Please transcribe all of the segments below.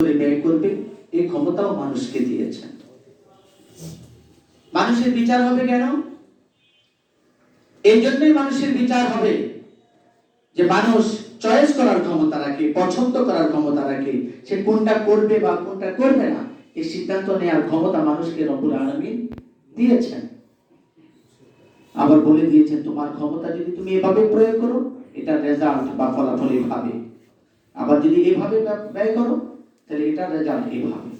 ব্যয় করবে এই ক্ষমতাও মানুষকে দিয়েছেন মানুষের বিচার হবে কেন? এই জন্যই মানুষের বিচার হবে যে মানুষ চয়েস করার ক্ষমতা রাখে, পছন্দ করার ক্ষমতা রাখে, সে কোনটা করবে বা কোনটা করবে না, এই সিদ্ধান্ত নেওয়ার ক্ষমতা মানুষকে রব্বুল আলামিন দিয়েছেন। আবার বলে দিয়েছেন, তোমার ক্ষমতা যদি তুমি এভাবে প্রয়োগ করো, এটা রেজাল্ট বা ফলাফল এভাবে। আবার যদি এভাবে ব্যয় করো তাহলে এটা রেজাল্ট এভাবে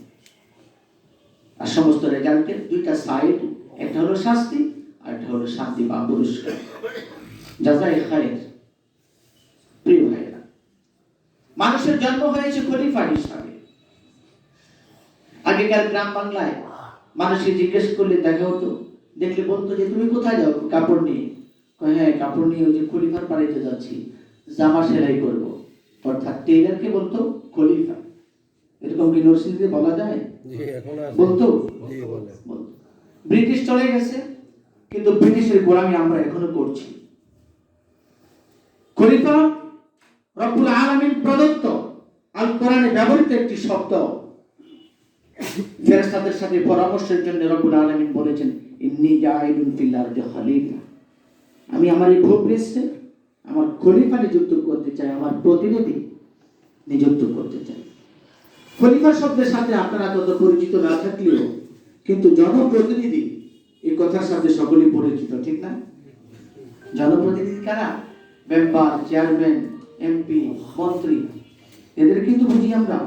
আর সমস্ত রেজাল্টের দুইটা সাইড একটা হলো শাস্তি আর একটা হলো শান্তি বা পুরস্কার। যাজাই খায়ের। প্রিয় ভাইয়েরা, মানুষের জন্ম হয়েছে খলিফা হিসাবে। আগেকার গ্রাম বাংলায় মানুষকে জিজ্ঞেস করলে দেখা হতো, দেখলে বলতো যে, তুমি কোথায় যাও? কাপড় নিয়ে। হ্যাঁ কাপড় নিয়ে ওই যে খলিফার বাড়িতে যাচ্ছি। জামা সেলাই করব। অর্থাৎ টেলারকে বলতো খলিফা। এরকম কি নরসিংদীতে বলা যায়? বলতো। ব্রিটিশ চলে গেছে কিন্তু ব্রিটিশের গোলামি আমরা এখনও করছি। খলিফা রব্বুল আলামিন প্রদত্ত আল কোরআনে ব্যবহৃত একটি শব্দ ফেরেশতাদের সাথে পরামর্শের জন্য রব্বুল আলামিন বলেছেন ইন্নী জাইলুন ফিল আরদি খলিফা আমি আমার এই ভূপৃষ্ঠে আমার খলিফা নিযুক্ত করতে চাই আমার প্রতিনিধি নিযুক্ত করতে চাই। খলিফা শব্দের সাথে আপনারা তত পরিচিত না থাকলেও কিন্তু জনপ্রতিনিধি এই কথার সাথে সকলেই পরিচিত, ঠিক না? জনপ্রতিনিধি কারা? মেম্বার, চেয়ারম্যান, এমপি, মন্ত্রী। এদের কিন্তু বুঝি আমরা।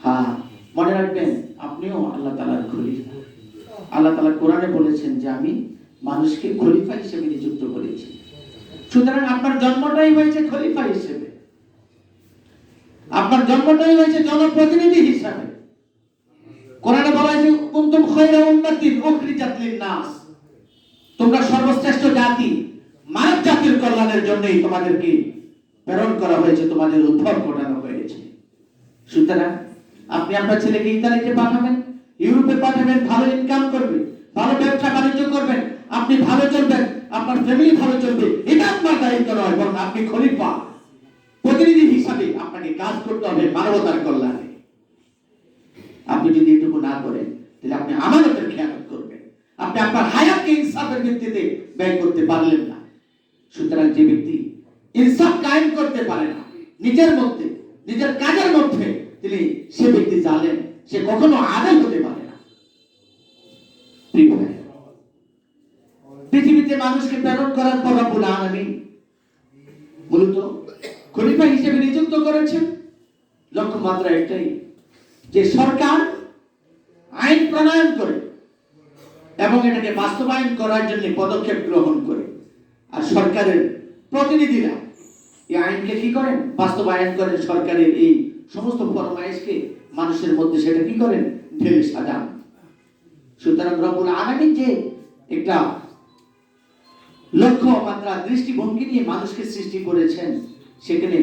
হ্যাঁ মনে রাখবেন, আপনিও আল্লাহ তালার খলিফা। আল্লাহ তালা কোরআনে বলেছেন যে আমি মানুষকে খলিফা হিসেবে নিযুক্ত করেছি। সুতরাং আপনার জন্মটাই হয়েছে খলিফা হিসেবে। আপনার জন্মটাই হয়েছে জনপ্রতিনিধি হিসাবে। কোরআনে বলা হয়েছে, কুনতুম খায়রা উম্মাতিন উখরিজাত লিন-নাস। তোমরা সর্বশ্রেষ্ঠ জাতি, মানব জাতির কল্যাণের জন্যই তোমাদেরকে প্রেরণ করা হয়েছে, তোমাদের উদ্ভব ঘটানো হয়েছে। সুতরাং আপনি আপনার ছেলেকে ইতালিতে পাঠাবেন, ইউরোপে পাঠাবেন, ভালো ইনকাম করবে ভালো ব্যবসা বাণিজ্য করবেন, আপনি ভালো চলবেন, আপনার ফ্যামিলি ভালো চলবে, এটা আপনার দায়িত্ব নয়, বরং আপনি খলিফা। কাজ করতে হবে মানবতার কল্যাণে। আপনি যদি এটুকু না করেন, তাহলে আপনি আমানতের খেয়ালত করবেন। আপনি আপনার হায়াতকে ইনসাফের ভিত্তিতে ব্যয় করতে পারলেন না। সুতরাং যে ব্যক্তি ইনসাফ কায়েম করতে পারে না, নিজের মধ্যে, নিজের কাজের মধ্যে তিনি সে ব্যক্তি জানেন সে কখনো আদায় হতে পারে না। পৃথিবীতে মানুষকে প্রেরণ করার পর রব্বুল আলামিন মূলত খলিফা হিসেবে নিযুক্ত করেছেন। লক্ষ্যমাত্রা একটাই, যে সরকার আইন প্রণয়ন করে এবং এটাকে বাস্তবায়ন করার জন্য পদক্ষেপ গ্রহণ করে। আর সরকারের প্রতিনিধিরা এই আইনকে কি করেন? বাস্তবায়ন করেন সরকারের এই সমস্ত ফরমাইশকে। মানুষের মধ্যে সেটা কি করেন? ঢেলে সাজান। সুতরাং রব্বুল আলামিন যে একটা লক্ষ্য, মাত্রা, দৃষ্টিভঙ্গি নিয়ে মানুষকে সৃষ্টি করেছেন সেখানে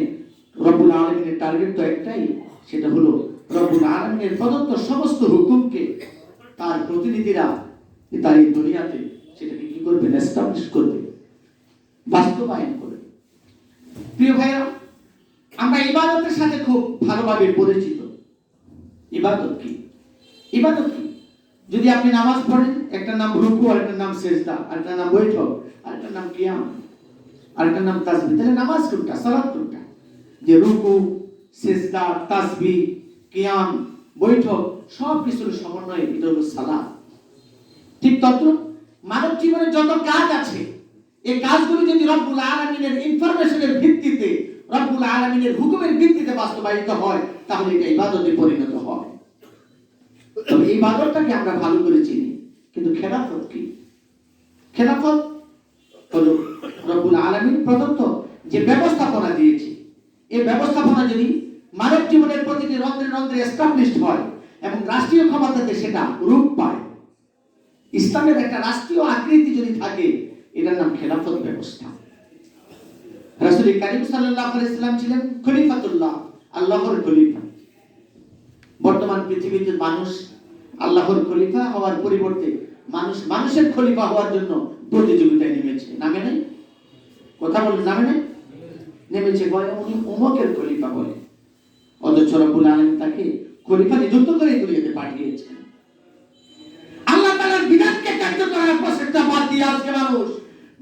রব্বুল আলমিনের টার্গেট তো একটাই, সেটা হলো রব্বুল আলমিনের প্রদত্ত সমস্ত হুকুমকে তার প্রতিনিধিরা তার এই দুনিয়াতে সেটাকে কি করবে? এস্টাবলিশ করবে, বাস্তবায়ন করবে। প্রিয় ভাইরা আমরা ইবাদতের সাথে খুব ভালোভাবে পরিচিত। ইবাদত কি? ইবাদত কি? যদি আপনি নামাজ পড়েন, একটা নাম রুকু আর একটা নাম সেজদা আর একটা নাম বৈঠক আর একটা নাম কিয়াম। আর নাম তাসবিহ তাহলে নামাজ কোনটা? সালাত কোনটা? যে রুকু, সেজদা তাসবিহ কিয়াম, বৈঠক, সব কিছুর সমন্বয়ে এটা হলো সালাত। ঠিক তদ্রুপ মানব জীবনে যত কাজ আছে, এই কাজগুলি যদি রব্বুল আলামিনের ইনফরমেশনের ভিত্তিতে, রব্বুল আলামিনের হুকুমের ভিত্তিতে বাস্তবায়িত হয়, তাহলে এটা ইবাদতে পরিণত হয়। তবে এই বাদরটাকে আমরা ভালো করে চিনি, কিন্তু খেলাফত কি? খেলাফত আলামিন প্রদত্ত যে ব্যবস্থাপনা ব্যবস্থাপনা যদি মানব জীবনের প্রতিটি রন্ধ্রে রন্ধ্রে হয় এবং রাষ্ট্রীয় ক্ষমতাতে সেটা রূপ পায়, ইসলামের একটা রাষ্ট্রীয় আকৃতি যদি থাকে, এটার নাম খেলাফত ব্যবস্থা। রাসূল আলাইহি সাল্লাম ছিলেন খলিফাতুল্লাহ, আল্লাহর খলিফা। বর্তমান পৃথিবীতে মানুষ আল্লাহর খলিফা হওয়ার পরিবর্তে মানুষ মানুষের খলিফা হওয়ার জন্য প্রতিযোগিতায় নেমেছে। নামে নাই? কথা বলে নামে নাই? নেমেছে বলে উনি অমুকের খলিফা বলে। অথচ রব্বুল আলামিন তাকে খলিফা নিযুক্ত করে দুনিয়াতে পাঠিয়েছেন। আল্লাহ তাআলার বিধানকে কার্য করার প্রচেষ্টা বাদ দিয়ে আজকে মানুষ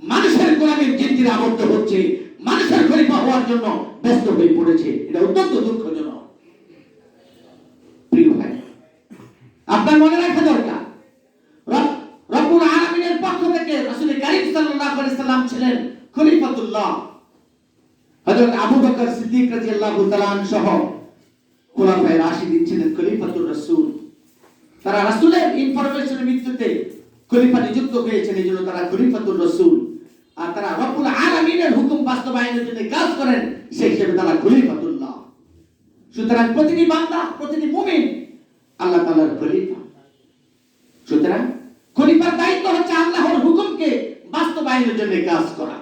মানুষের গোলামীর জিন্দির আবদ্ধ হচ্ছে। মানুষের খলিফা হওয়ার জন্য ব্যস্ত হয়ে পড়েছে। এটা অত্যন্ত দুঃখজনক। প্রিয় ভাই, আপনার মনে রাখা দরকার রব- রব্বুল আলামিনের পক্ষ থেকে রাসূল সাল্লাল্লাহু আলাইহি সাল্লাম ছিলেন খলিফাতুল্লাহ। হযরত আবু বকর সিদ্দিক রাদিয়াল্লাহু তাআলা সহ খোলাফায়ে রাশিদিন ছিলেন খলিফাতুর রাসূল। তারা রাসূলের ইনফরমেশনের ভিত্তিতে খলিফা নিযুক্ত হয়েছেন, এই তারা খলিফাতুর রাসূল। আর তারা রব্বুল আলামিনের হুকুম বাস্তবায়নের জন্য কাজ করেন, সেই হিসেবে তারা খলিফাতুল্লাহ। সুতরাং প্রতিটি বান্দা, প্রতিটি মুমিন আল্লাহ তাআলার খলিফা। সুতরাং খলিফার দায়িত্ব হচ্ছে আল্লাহর হুকুমকে বাস্তবায়নের জন্য কাজ করা।